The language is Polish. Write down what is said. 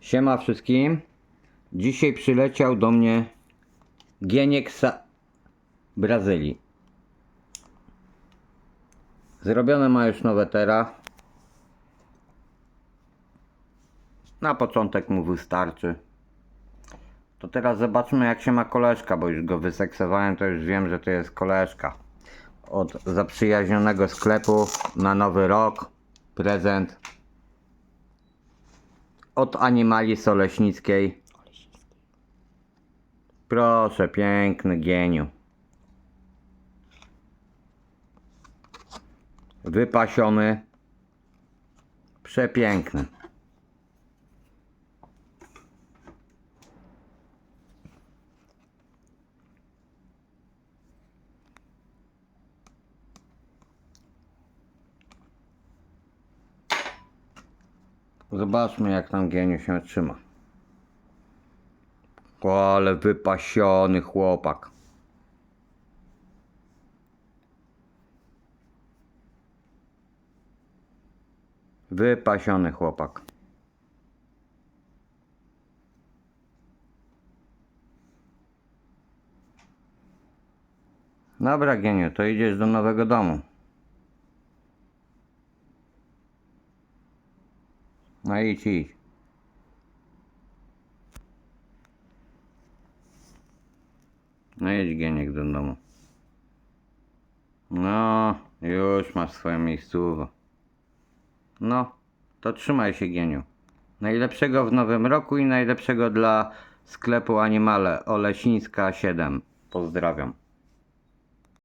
Siema wszystkim. Dzisiaj przyleciał do mnie Gieniek z Brazylii. Zrobione ma już nowe tera. Na początek mu wystarczy. To teraz zobaczmy jak się ma koleżka, bo już go wyseksowałem, to już wiem, że to jest koleżka. Od zaprzyjaźnionego sklepu na nowy rok. Prezent od Animali Soleśnickiej. Proszę, piękny geniu. Wypasiony. Przepiękny. Zobaczmy jak tam geniu się trzyma. Ale wypasiony chłopak. Wypasiony chłopak. Dobra, geniu, to idziesz do nowego domu. No idź, idź. No jedź Gieniek do domu. No, już masz swoją miejscówkę. No, to trzymaj się Gieniu. Najlepszego w nowym roku i najlepszego dla sklepu Animale Oleśnicka 7. Pozdrawiam.